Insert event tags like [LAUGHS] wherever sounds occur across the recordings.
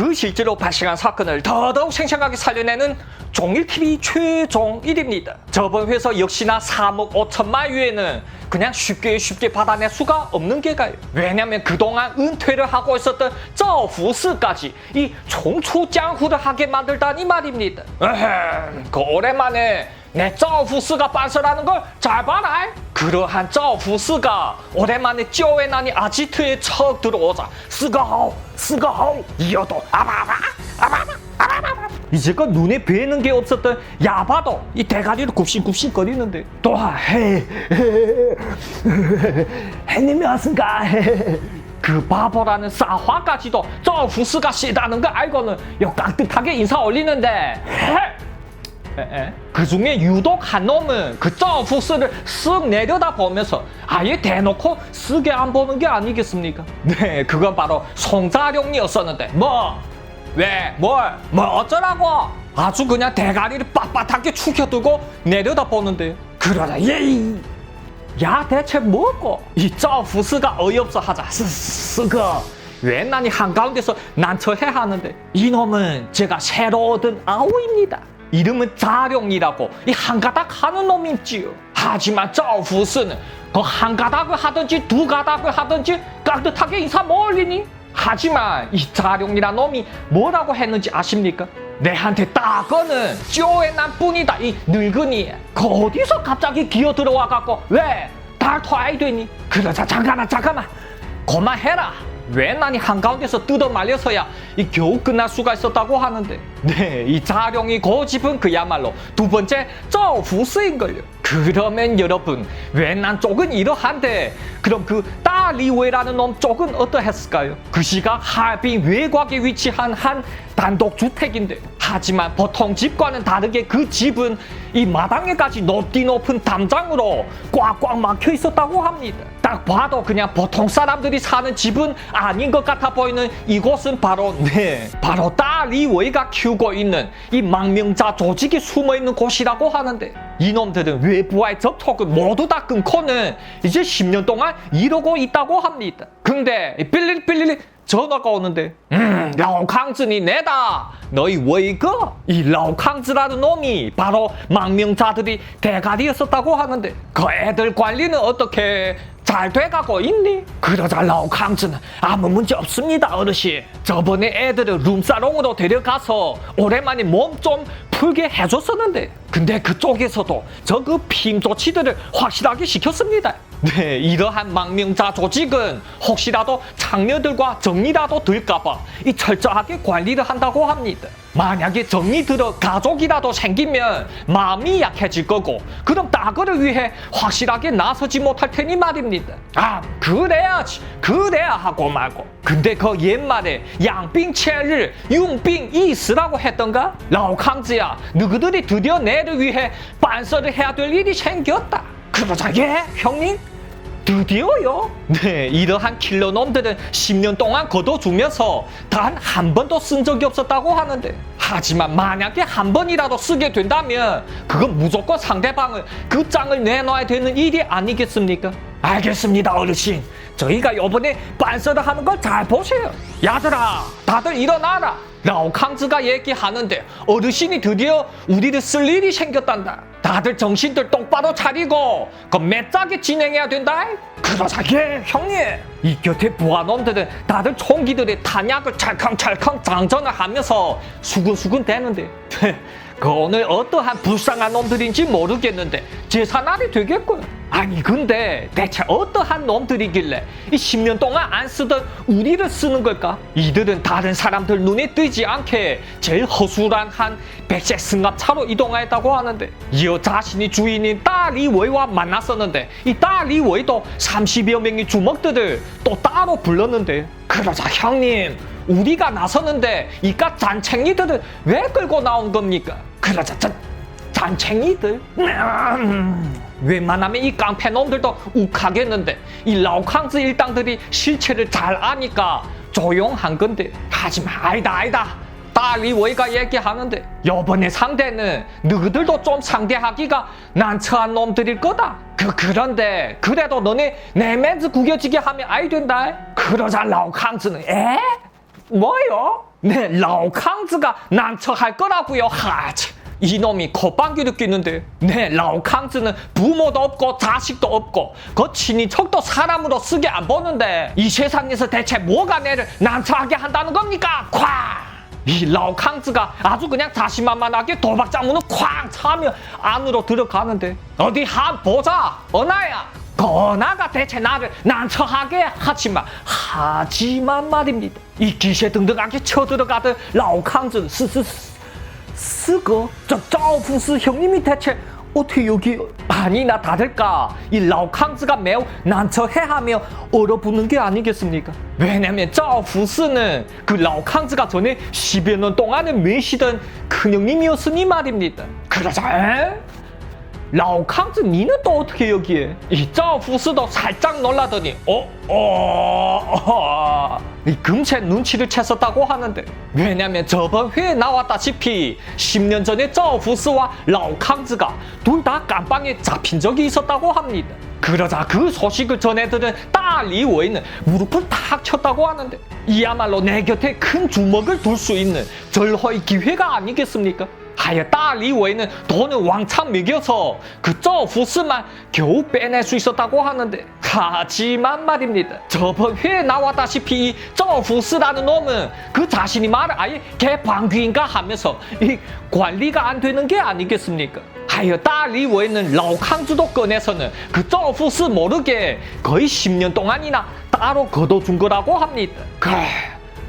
그 실제로 발생한 사건을 더더욱 생생하게 살려내는 종일TV 최종일입니다. 저번 회사 역시나 3억 5천만 유에는 그냥 쉽게 쉽게 받아낼 수가 없는 게 가요. 왜냐면 그동안 은퇴를 하고 있었던 저후스까지 이 총추江湖를 하게 만들다니 말입니다. 에헴, 그 오랜만에 내 저후스가 반설하는 걸 잘 봐라. 그러한 저후스가 오랜만에 쪼에 나니 아지트에 척 들어오자 스가호 스가호 이어도 아바바 아바바 아바바 이제껏 눈에 뵈는 게 없었던 야바도 이 대가리를 굽신굽신 거리는데 또한 해 해님이 왔습니까 그 바보라는 싸화까지도 저 후스가 씨다는 거 알고는 요 깍듯하게 인사 올리는데 그 중에 유독 한 놈은 그 점프스를 쓱 내려다 보면서 아예 대놓고 쓰게 안 보는 게 아니겠습니까? 네, 그건 바로 송자룡이었었는데 뭐? 왜? 뭘? 뭐 어쩌라고? 아주 그냥 대가리를 빳빳하게 축여두고 내려다 보는데 그러다 예이 야 대체 뭐고? 이 점프스가 어이없어 하자 쓰쓰거 왜 난이 한가운데서 난처해 하는데 이놈은 제가 새로 얻은 아우입니다 이름은 자룡이라고. 이 한 가닥 하는 놈이지요. 하지만 점프스는 그 한 가닥을 하든지 두 가닥을 하든지 깍듯하게 인사 뭐 올리니? 하지만 이 자룡이란 놈이 뭐라고 했는지 아십니까? 내한테 따거는 쪼에난 뿐이다 이 늙은이. 그 어디서 갑자기 기어 들어와 갖고 왜 달 토아이 되니? 그러자 잠깐만 잠깐만. 그만해라 왜 난이 한가운데서 뜯어 말려서야 이 겨우 끝날 수가 있었다고 하는데. 네 이 자룡이 고집은 그야말로 두 번째 저 후스인걸요 그러면 여러분 왜난 쪽은 이러한데 그럼 그 따리웨라는 놈 쪽은 어떠했을까요? 그 시각 하얼빈 외곽에 위치한 한 단독주택인데 하지만 보통 집과는 다르게 그 집은 이 마당에까지 높디 높은 담장으로 꽉꽉 막혀 있었다고 합니다. 딱 봐도 그냥 보통 사람들이 사는 집은 아닌 것 같아 보이는 이곳은 바로 네 바로 따리웨이가 키우고 있는 이 망명자 조직이 숨어 있는 곳이라고 하는데 이놈들은 외부와의 접촉을 모두 다 끊고는 이제 10년 동안 이러고 있다고 합니다. 근데 이 삘리삘리 전화가 오는데 음 라오캉즈니 내다 너희 왜이거 이 라오캉즈라는 놈이 바로 망명자들이 대가리였었다고 하는데 그 애들 관리는 어떻게 잘 돼가고 있니? 그러자 라오캉즈는 아무 문제 없습니다 어르신 저번에 애들을 룸사롱으로 데려가서 오랜만에 몸 좀 풀게 해줬었는데 근데 그쪽에서도 저그 핌조치들을 확실하게 시켰습니다 네, 이러한 망명자 조직은 혹시라도 장녀들과 정리라도 들까봐 이 철저하게 관리를 한다고 합니다. 만약에 정리 들어 가족이라도 생기면 마음이 약해질 거고 그럼 따거를 위해 확실하게 나서지 못할 테니 말입니다. 아 그래야지 그래야 하고 말고 근데 그 옛말에 양빙체를 융빙 이스라고 했던가? 라오캉즈야 너희들이 드디어 내를 위해 반서를 해야 될 일이 생겼다. 그러자 예 형님 드디어요? 네, 이러한 킬러놈들은 10년 동안 걷어주면서 단 한 번도 쓴 적이 없었다고 하는데 하지만 만약에 한 번이라도 쓰게 된다면 그건 무조건 상대방을 그 짱을 내놔야 되는 일이 아니겠습니까? 알겠습니다 어르신 저희가 요번에 빤서를 하는 걸 잘 보세요 야들아 다들 일어나라 라오캉즈가 얘기하는데 어르신이 드디어 우리를 쓸 일이 생겼단다 다들 정신들 똑바로 차리고 그 매짜게 진행해야 된다 그러자 예 형님. 이 곁에 부하놈들은 다들 총기들의 탄약을 찰컹찰컹 장전을 하면서 수근수근 대는데 [LAUGHS] 그 오늘 어떠한 불쌍한 놈들인지 모르겠는데 제사날이 되겠군 아니 근데 대체 어떠한 놈들이길래 이 10년 동안 안 쓰던 우리를 쓰는 걸까? 이들은 다른 사람들 눈에 띄지 않게 제일 허술한 한 백색 승합차로 이동하였다고 하는데 이어 자신이 주인인 딸리웨이와 만났었는데 이 딸리웨이도 30여 명의 주먹들을 또 따로 불렀는데 그러자 형님 우리가 나서는데 이깟 잔챙이들은 왜 끌고 나온 겁니까? 그러자 짠 잔챙이들? 음, 웬만하면 이 깡패놈들도 욱하겠는데 이 라오캉즈 일당들이 실체를 잘 아니까 조용한 건데 하지만 아니다 아니다 딸리웨이가 얘기하는데 요번에 상대는 너희들도 좀 상대하기가 난처한 놈들일 거다 그 그런데 그래도 너네 내면즈 구겨지게 하면 아이 된다 그러자 라오캉즈는 에? 뭐요? 네, 라오캉즈가 난처할 거라고요. 하치. 이놈이 콧방귀를 뀌는데 네, 라오캉즈는 부모도 없고 자식도 없고 그 친인척도 사람으로 쓰게 안 보는데 이 세상에서 대체 뭐가 내를 난처하게 한다는 겁니까? 쾅! 이 라오캉즈가 아주 그냥 자신만만하게 도박장문을 쾅 차며 안으로 들어가는데 어디 한 보자 어나야 그 어나가 대체 나를 난처하게 하지만 하지만 말입니다 이 기세 등등하게 쳐들어가던 라오캉즈는 스스스 스거 저 짜오푸스 형님이 대체 어떻게 여기 아니나 다를까 이 라오캉즈가 매우 난처해하며 얼어붙는 게 아니겠습니까? 왜냐면 짜오푸스는 그 라오캉즈가 전에 10여 년 동안은 매시던 큰 형님이었으니 말입니다. 그러자 에? 라오캉즈 니는 또 어떻게 여기에? 이 짜오푸스도 살짝 놀라더니 어? 어? 어? 이 금세 눈치를 챘었다고 하는데 왜냐면 저번 회에 나왔다시피 10년 전에 짜오푸스와 라오캉즈가 둘 다 깜빵에 잡힌 적이 있었다고 합니다 그러자 그 소식을 전해들은 딸 리워에는 무릎을 탁 쳤다고 하는데 이야말로 내 곁에 큰 주먹을 둘 수 있는 절호의 기회가 아니겠습니까? 하여 딸 리워에는 돈을 왕창 먹여서 그 저푸스만 겨우 빼낼 수 있었다고 하는데 하지만 말입니다. 저번 회에 나왔다시피 이 저푸스라는 놈은 그 자신이 말을 아예 개방귀인가 하면서 이 관리가 안 되는 게 아니겠습니까? 하여 딸 리워에는 라오캉즈도 꺼내서는 그 저푸스 모르게 거의 10년 동안이나 따로 거둬준 거라고 합니다. 그래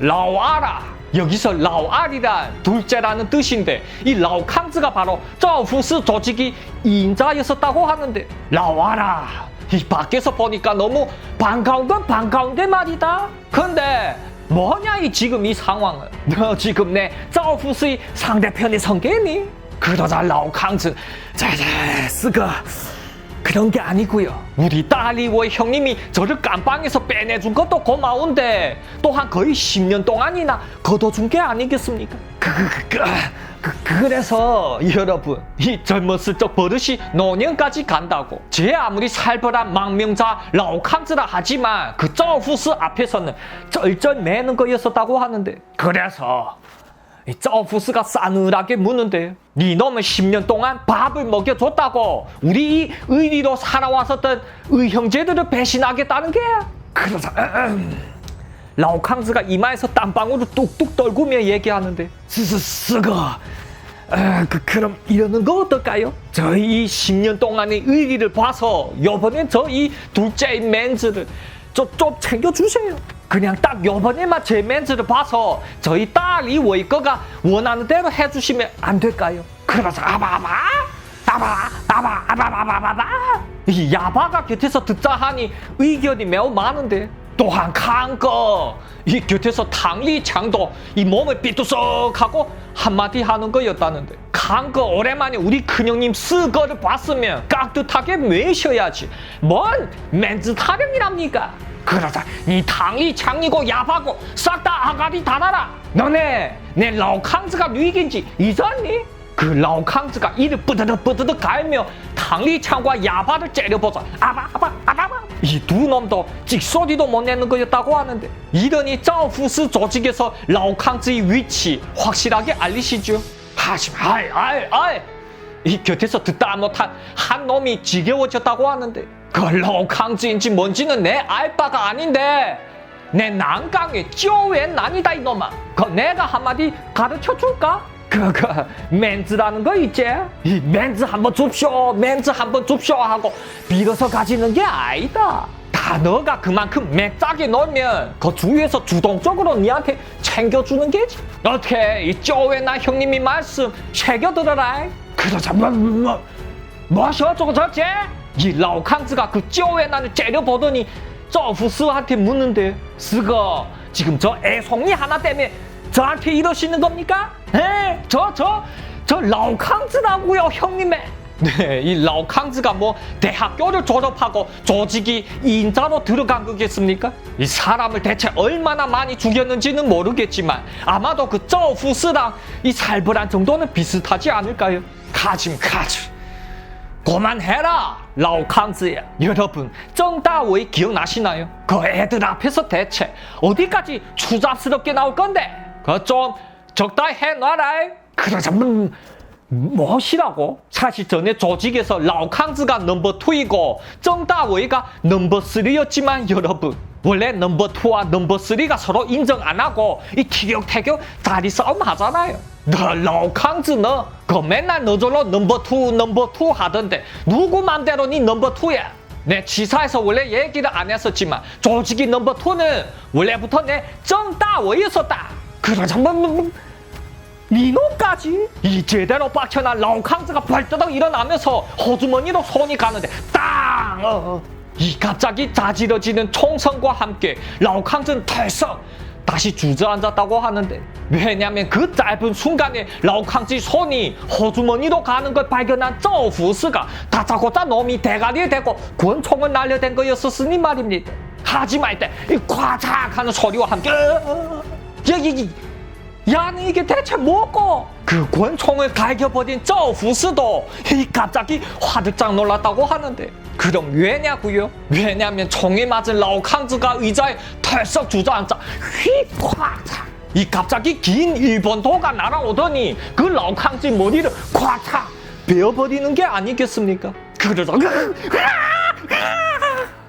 라오아라 여기서 라오알이란 둘째라는 뜻인데 이 라오캉즈가 바로 저푸스 조직이 인자였었다고 하는데 라오아라 이 밖에서 보니까 너무 반가운 건 반가운데 말이다. 근데 뭐냐 이 지금 이 상황은? 너 지금 내 저푸스의 상대편에 선게니? 그러자 라오캉즈 자자 쓰가 그런 게 아니고요. 우리 딸이와 형님이 저를 깜빵에서 빼내준 것도 고마운데 또한 거의 10년 동안이나 거둬준 게 아니겠습니까? 그, 그, 그, 그, 그, 그래서 여러분 이 젊었을 적 버릇이 노년까지 간다고 제 아무리 살벌한 망명자 라오캉즈라 하지만 그 저후스 앞에서는 쩔쩔 매는 거였었다고 하는데 그래서 이 저푸스가 싸늘하게 묻는데 네 놈은 10년 동안 밥을 먹여줬다고 우리 이 의리로 살아왔었던 의형제들을 배신하겠다는 게 그러자 음. 라오캉즈가 이마에서 땀방울을 뚝뚝 떨구며 얘기하는데 스스스가 아, 그, 그럼 이러는 거 어떨까요? 저희 이 10년 동안의 의리를 봐서 요번엔 저 이 둘째인 맨즈를 좀, 좀 챙겨주세요. 그냥 딱 요번에만 제 멘즈를 봐서 저희 딸이 월 거가 원하는 대로 해주시면 안 될까요? 그러자 아바아바 아바 아바 아바바바바바 이 야바가 곁에서 듣자 하니 의견이 매우 많은데 또한 강거. 이 곁에서 탕리 창도 이 몸을 삐뚤썩하고 한마디 하는 거였다는데 강거 오랜만에 우리 큰형님 쓰거를 봤으면 깍듯하게 매셔야지. 뭔 멘즈 타령이랍니까? 그러자 이 탕리 창이고 야바고 싹 다 아가리 다 나라. 너네 내 라오캉즈가 누이긴지 잊었니? 그 라오캉즈가 이를 뿌드득 뿌드득 갈며 탕리창과 야바를 째려보자. 아바 아바 아바바 이 두 놈도 찍소리도 못 내는 거였다고 하는데 이러니 짜오푸스 조직에서 라오캉즈의 위치 확실하게 알리시죠? 하지만 아이 아이 아이. 이 곁에서 듣다 못한 한 놈이 지겨워졌다고 하는데 그 라오캉즈인지 뭔지는 내 알 바가 아닌데. 내 난강의 쪼웬 난이다 이놈아. 그 내가 한마디 가르쳐 줄까? 그거 멘즈라는 거 있지? 이 멘즈 한번 줍쇼 멘즈 한번 줍쇼 하고 빌어서 가지는 게 아니다 다 너가 그만큼 맥짜게 놀면 그 주위에서 주동적으로 니한테 챙겨주는 게지 어떻게 이 쪼웬나 형님이 말씀 새겨들어라 그러자 뭐, 뭐, 뭐셔 저거 저지? 이 라오캉즈가 그 쪼웬나를 째려보더니 저푸스한테 묻는데 스거 지금 저 애송이 하나 때문에 저한테 이러시는 겁니까? 에? 저, 저, 저 라오캉즈라고요, 형님의. 네, 이 라오캉즈가 뭐 대학교를 졸업하고 조직이 인자로 들어간 거겠습니까? 이 사람을 대체 얼마나 많이 죽였는지는 모르겠지만 아마도 그 저후스랑 이 살벌한 정도는 비슷하지 않을까요? 가짐 가짐. 그만해라 라오캉즈야 여러분 정다오이 기억나시나요? 그 애들 앞에서 대체 어디까지 추잡스럽게 나올 건데 그좀 적당히 해놔라. 그러자 뭐, 무엇이라고? 사실 전에 조직에서 라오캉즈가 넘버 2이고 정다웨이가 넘버 3였지만 여러분 원래 넘버 2와 넘버 3가 서로 인정 안 하고 이 티격태격 다리 싸움 하잖아요. 너 라오캉즈 너, 그 맨날 너절로 넘버 2 넘버 2 하던데 누구 맘대로 니 넘버 2야? 내 지사에서 원래 얘기를 안 했었지만 조직이 넘버 2는 원래부터 내 정다웨이였었다. 그러자 뭐 민호까지 이 제대로 빡쳐난 라오캉즈가 벌떡 일어나면서 호주머니로 손이 가는데 땅! 어, 어. 이 갑자기 자지러지는 총성과 함께 라오캉즈는 털썩 다시 주저앉았다고 하는데 왜냐면 그 짧은 순간에 라오캉즈 손이 호주머니로 가는 걸 발견한 저우후스가 다짜고짜 놈이 대가리에 대고 권총을 날려댄 거였었으니 말입니다 하지 말때이 과작 하는 소리와 함께 어, 어, 여기 야는 이게 대체 뭐고? 그 권총을 갈겨버린 저 후스도 이 갑자기 화들짝 놀랐다고 하는데 그럼 왜냐고요? 왜냐면 총에 맞은 라오캉즈가 의자에 털썩 주저앉아 휙꽉 이 갑자기 긴 일본 도가 날아오더니 그 라오캉즈 머리를 콱 베어버리는 게 아니겠습니까? 그러다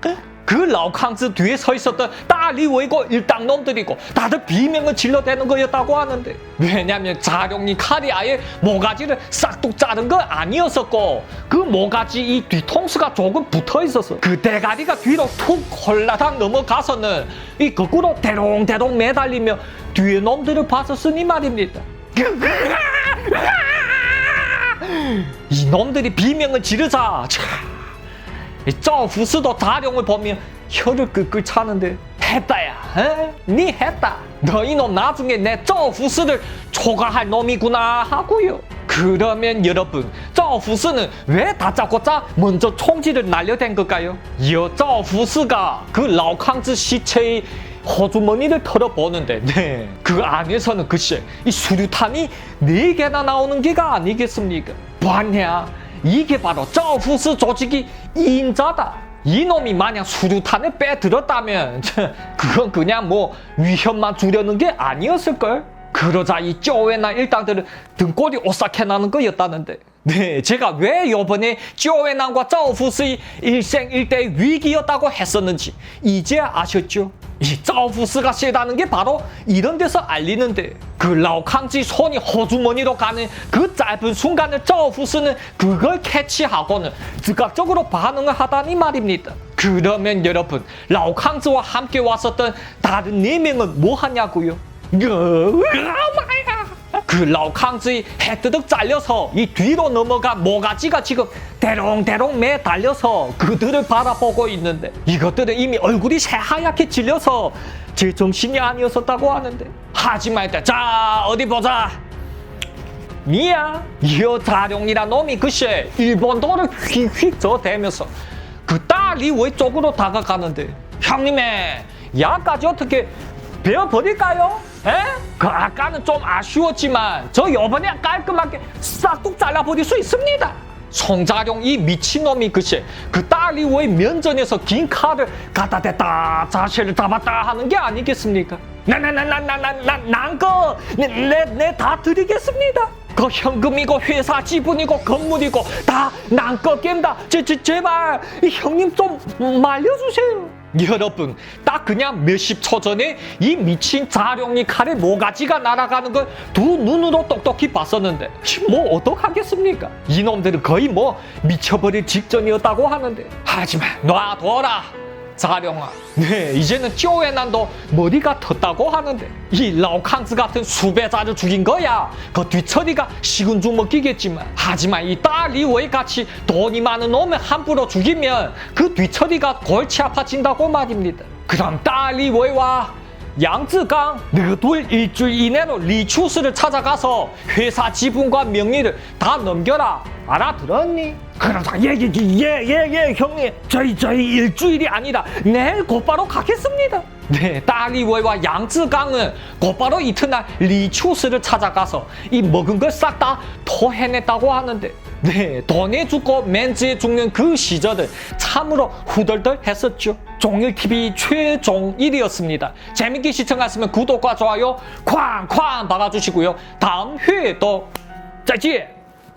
[LAUGHS] 그 라오캉즈 뒤에 서 있었던 따리웨이고 일당놈들이고 다들 비명을 질러대는 거였다고 하는데 왜냐면 자룡이 칼이 아예 모가지를 싹둑 자른 거 아니었었고 그 모가지 이 뒤통수가 조금 붙어 있었어 그 대가리가 뒤로 툭 홀라당 넘어가서는 이 거꾸로 대롱대롱 매달리며 뒤에 놈들을 봤었으니 말입니다 [LAUGHS] 이 놈들이 비명을 지르자 차. 이 저후스도 다룡을 보며 혀를 끌끌 차는데 했다야 에? 니 했다 너 이놈 나중에 내 저후스를 초과할 놈이구나 하고요 그러면 여러분 저후스는 왜 다짜고짜 먼저 총질을 날려댄 걸까요? 여 저후스가 그 라오캉즈 시체의 호주머니를 털어보는데 네. 그 안에서는 글쎄 이 수류탄이 네 개나 나오는 게가 아니겠습니까? 봤냐? 이게 바로 저 후스 조직이 인자다. 이놈이 만약 수류탄을 빼들었다면 [LAUGHS] 그건 그냥 뭐 위험만 주려는 게 아니었을걸? 그러자 이 쪼웨나 일당들은 등골이 오싹해 나는 거였다는데 네 제가 왜 요번에 쪼웨난과 저후스의 일생일대 위기였다고 했었는지 이제 아셨죠? 이 저후스가 세다는 게 바로 이런 데서 알리는데 그 라오캉지 손이 호주머니로 가는 그 짧은 순간을 저후스는 그걸 캐치하고는 즉각적으로 반응을 하다니 말입니다. 그러면 여러분 라오캉즈와 함께 왔었던 다른 네 명은 뭐 하냐고요? 마야 그 라오캉즈의 해뜨득 잘려서 이 뒤로 넘어간 모가지가 지금 대롱대롱 매 달려서 그들을 바라보고 있는데 이것들은 이미 얼굴이 새하얗게 질려서 제 정신이 아니었었다고 하는데. 하지만 일단 자 어디 보자. 니야 이어 자룡이란 놈이 글쎄 일본도를 휙휙 저대면서 그 딸이 왼쪽으로 다가가는데? 형님의 야까지 어떻게 베어버릴까요? 에? 그 아까는 좀 아쉬웠지만 저 요번에 깔끔하게 싹둑 잘라버릴 수 있습니다 송자룡 이 미친놈이 글쎄 그 딸리오의 면전에서 긴 칼을 갖다 댔다 자세를 잡았다 하는 게 아니겠습니까? 나나나나나나난거 내내 다 드리겠습니다. 그 현금이고 회사 지분이고 건물이고 다 난거 깬다. 제, 제, 제발 이 형님 좀 말려주세요. 여러분 딱 그냥 몇십 초 전에 이 미친 자룡이 칼에 모가지가 날아가는 걸 두 눈으로 똑똑히 봤었는데 뭐 어떡하겠습니까? 이놈들은 거의 뭐 미쳐버릴 직전이었다고 하는데. 하지만 놔둬라 자룡아. 네 이제는 쪼에난도 머리가 텄다고 하는데 이 라오캉스 같은 수배자를 죽인 거야. 그 뒤처리가 식은 죽 먹기겠지만 하지만 이 딸리웨이 같이 돈이 많은 놈을 함부로 죽이면 그 뒤처리가 골치 아파진다고 말입니다. 그럼 딸리웨이와 양쯔강 너둘 일주일 이내로 리추스를 찾아가서 회사 지분과 명의를 다 넘겨라 알아들었니? 그러다 예예예 예 예 형님 저희 저희 일주일이 아니라 내일 곧바로 가겠습니다 네 딸리웨이와 양쯔강은 곧바로 이튿날 리추스를 찾아가서 이 먹은 걸 싹 다 토해냈다고 하는데 네, 돈에 죽고 멘즈에 죽는 그 시절은 참으로 후덜덜했었죠. 종일TV 최종 1위였습니다. 재밌게 시청하시면 구독과 좋아요 쾅쾅 박아주시고요. 다음 회에 또再见。